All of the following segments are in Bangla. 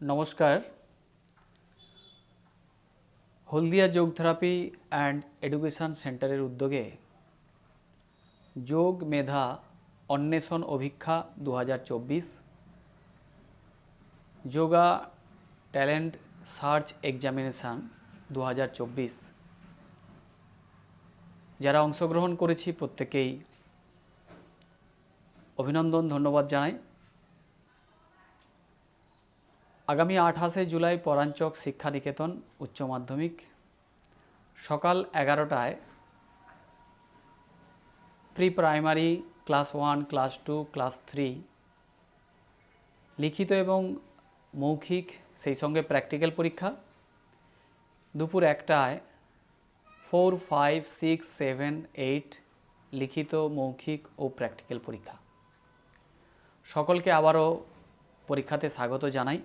নমস্কার। হলদিয়া যোগ থেরাপি অ্যান্ড এডুকেশন সেন্টারের উদ্যোগে যোগ মেধা অন্বেষণ অভিক্ষা দু যোগা ট্যালেন্ট সার্চ এক্সামিনেশান দু হাজার চব্বিশ। যারা অংশগ্রহণ করেছি প্রত্যেকেই অভিনন্দন, ধন্যবাদ জানাই। আগামী আঠাশে জুলাই পরাঞ্চক শিক্ষা নিকেতন উচ্চ মাধ্যমিক সকাল এগারোটায় pre primary class one, class two, class three লিখিত এবং মৌখিক, সেই সঙ্গে প্র্যাকটিক্যাল পরীক্ষা। দুপুর একটায় four, five, six, seven, eight লিখিত, মৌখিক ও প্র্যাকটিক্যাল পরীক্ষা। সকলকে আবারও পরীক্ষাতে স্বাগত জানাই।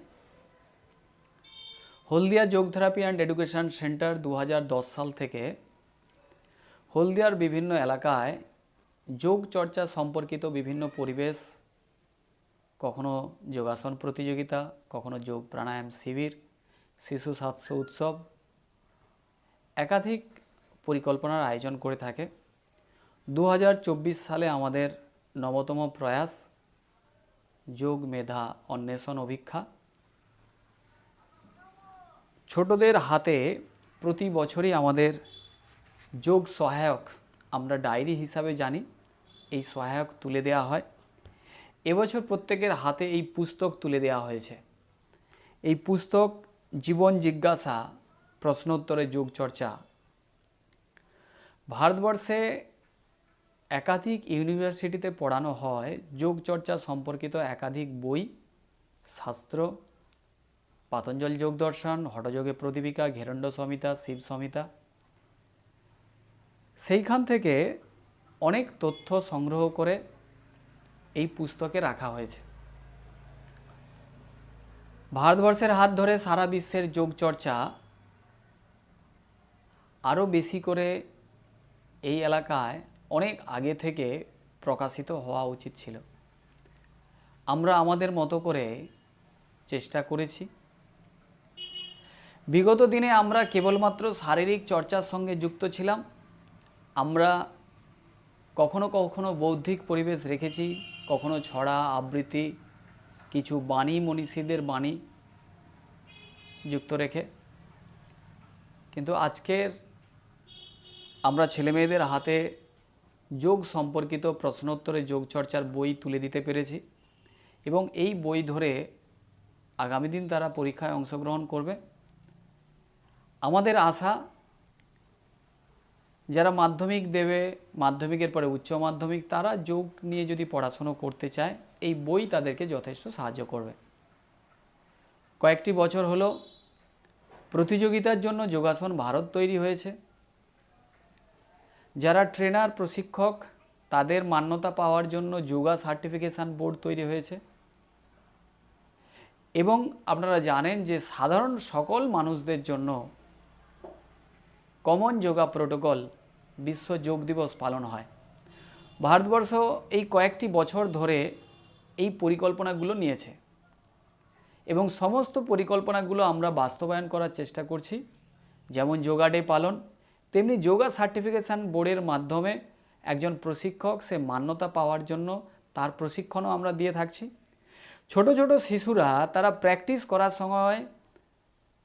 হলদিয়া যোগ থেরাপি অ্যান্ড এডুকেশন সেন্টার দু হাজার দশ সাল থেকে হলদিয়ার বিভিন্ন এলাকায় যোগ চর্চা সম্পর্কিত বিভিন্ন পরিবেশ, কখনো যোগাসন প্রতিযোগিতা, কখনো যোগ প্রাণায়াম শিবির, শিশু স্বাস্থ্য উৎসব একাধিক পরিকল্পনার আয়োজন করে থাকে। দু হাজার চব্বিশ সালে আমাদের নবতম প্রয়াস যোগ মেধা অন্বেষণ অভিক্ষা। ছোটদের হাতে প্রতি বছরই আমাদের যোগ সহায়ক, আমরা ডায়েরি হিসাবে জানি, এই সহায়ক তুলে দেওয়া হয়। এবছর প্রত্যেকের হাতে এই পুস্তক তুলে দেওয়া হয়েছে। এই পুস্তক জীবন জিজ্ঞাসা, প্রশ্নোত্তরে যোগ চর্চা। ভারতবর্ষে একাধিক ইউনিভার্সিটিতে পড়ানো হয়, যোগ চর্চা সম্পর্কিত একাধিক বই, শাস্ত্র পাতঞ্জল যোগ দর্শন, হঠযোগে প্রদীপিকা, ঘেরণ্ড সংহিতা শিব সংহিতা সেইখান থেকে অনেক তথ্য সংগ্রহ করে এই পুস্তকে রাখা হয়েছে। ভারতবর্ষের হাত ধরে সারা বিশ্বের যোগ চর্চা আরও বেশি করে এই এলাকায় অনেক আগে থেকে প্রকাশিত হওয়া উচিত ছিল। আমরা আমাদের মতো করে চেষ্টা করেছি। বিগত দিনে আমরা কেবলমাত্র শারীরিক চর্চার সঙ্গে যুক্ত ছিলাম। আমরা কখনো কখনো বৌদ্ধিক পরিবেশ রেখেছি, কখনো ছড়া, আবৃত্তি, কিছু বাণী মনীষীদের বাণী যুক্ত রেখে। কিন্তু আজকের আমরা ছেলেমেয়েদের হাতে যোগ সম্পর্কিত প্রশ্নোত্তরে যোগ চর্চার বই তুলে দিতে পেরেছি এবং এই বই ধরে আগামী দিন তারা পরীক্ষায় অংশগ্রহণ করবে। আমাদের আশা, যারা মাধ্যমিক দেবে, মাধ্যমিকের পরে উচ্চ মাধ্যমিক, তারা যোগ নিয়ে যদি পড়াশুনো করতে চায়, এই বই তাদেরকে যথেষ্ট সাহায্য করবে। কয়েকটি বছর হলো, প্রতিযোগিতার জন্য যোগাসন ভারত তৈরি হয়েছে। যারা ট্রেনার, প্রশিক্ষক, তাদের মান্যতা পাওয়ার জন্য যোগা সার্টিফিকেশান বোর্ড তৈরি হয়েছে। এবং আপনারা জানেন যে সাধারণ সকল মানুষদের জন্য কমন যোগা প্রোটোকল বিশ্ব যোগ দিবস পালন হয়। ভারতবর্ষ এই কয়েকটি বছর ধরে এই পরিকল্পনাগুলো নিয়েছে এবং সমস্ত পরিকল্পনাগুলো আমরা বাস্তবায়ন করার চেষ্টা করছি। যেমন যোগা ডে পালন, তেমনি যোগা সার্টিফিকেশান বোর্ডের মাধ্যমে একজন প্রশিক্ষক সে মান্যতা পাওয়ার জন্য তার প্রশিক্ষণও আমরা দিয়ে থাকছি। ছোট ছোট শিশুরা তারা প্র্যাকটিস করার সময়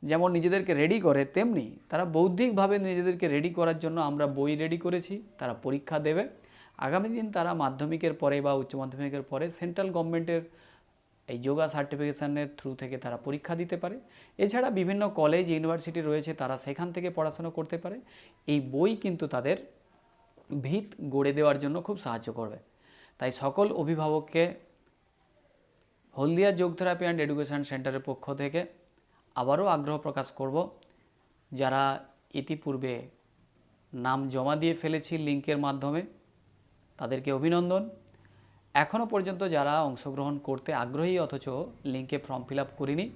যেমন নিজেদেরকে রেডি করে, তেমনি তারা বৌদ্ধিকভাবে নিজেদেরকে রেডি করার জন্য আমরা বই রেডি করেছি, তারা পরীক্ষা দেবে। আগামী দিন তারা মাধ্যমিকের পরে বা উচ্চ মাধ্যমিকের পরে সেন্ট্রাল গভর্নমেন্টের এই যোগা সার্টিফিকেশানের থ্রু থেকে তারা পরীক্ষা দিতে পারে। এছাড়া বিভিন্ন কলেজ ইউনিভার্সিটি রয়েছে, তারা সেখান থেকে পড়াশোনা করতে পারে। এই বই কিন্তু তাদের ভিত গড়ে দেওয়ার জন্য খুব সাহায্য করবে। তাই সকল অভিভাবককে হলদিয়া যোগ থেরাপি অ্যান্ড এডুকেশন সেন্টারের পক্ষ থেকে আবারও আগ্রহ প্রকাশ করব। যারা ইতিপূর্বে নাম জমা দিয়ে ফেলেছি লিঙ্কের মাধ্যমে, তাদেরকে অভিনন্দন। এখনও পর্যন্ত যারা অংশগ্রহণ করতে আগ্রহী, অথচ লিঙ্কে ফর্ম ফিল আপ করিনি,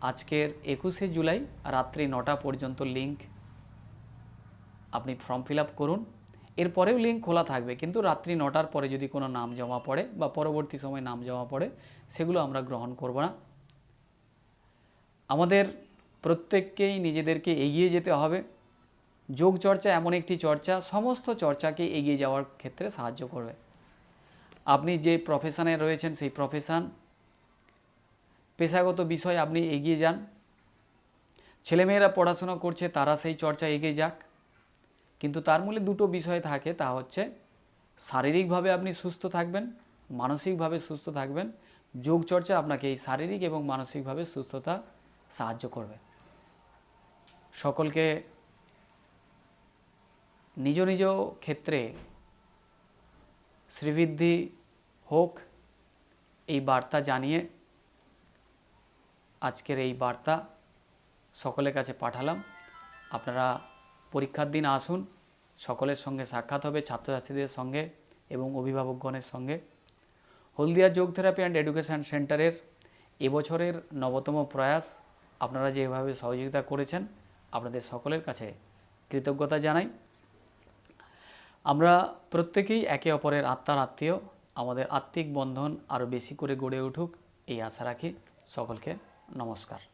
আজকের একুশে জুলাই রাত্রি নটা পর্যন্ত লিঙ্ক আপনি ফর্ম ফিল আপ করুন। এরপরেও লিঙ্ক খোলা থাকবে, কিন্তু রাত্রি নটার পরে যদি কোনো নাম জমা পড়ে বা পরবর্তী সময় নাম জমা পড়ে, সেগুলো আমরা গ্রহণ করব না। আমাদের প্রত্যেককেই নিজেদেরকে এগিয়ে যেতে হবে। যোগ চর্চা এমন একটি চর্চা, সমস্ত চর্চাকে এগিয়ে যাওয়ার ক্ষেত্রে সাহায্য করবে। আপনি যে প্রফেশনে রয়েছেন, সেই প্রফেশন পেশাগত বিষয় আপনি এগিয়ে যান। ছেলেমেয়েরা পড়াশোনা করছে, তারা সেই চর্চা এগিয়ে যাক। কিন্তু তার মূলে দুটো বিষয় থাকে, তা হচ্ছে শারীরিকভাবে আপনি সুস্থ থাকবেন, মানসিকভাবে সুস্থ থাকবেন। যোগ চর্চা আপনাকে এই শারীরিক এবং মানসিকভাবে সুস্থতা সাহায্য করবে। সকলকে নিজ নিজ ক্ষেত্রে শ্রীবৃদ্ধি হোক এই বার্তা জানিয়ে আজকের এই বার্তা সকলের কাছে পাঠালাম। আপনারা পরীক্ষার দিন আসুন, সকলের সঙ্গে সাক্ষাৎ হবে, ছাত্রছাত্রীদের সঙ্গে এবং অভিভাবকগণের সঙ্গে। হলদিয়া যোগ থেরাপি অ্যান্ড এডুকেশন সেন্টারের এবছরের নবতম প্রয়াস আপনারা যেভাবে সহযোগিতা করেছেন, আপনাদের সকলের কাছে কৃতজ্ঞতা জানাই। আমরা প্রত্যেকেই একে অপরের আত্মার আত্মীয়, আমাদের আত্মিক বন্ধন আরও বেশি করে গড়ে উঠুক, এই আশা রাখি। সকলকে নমস্কার।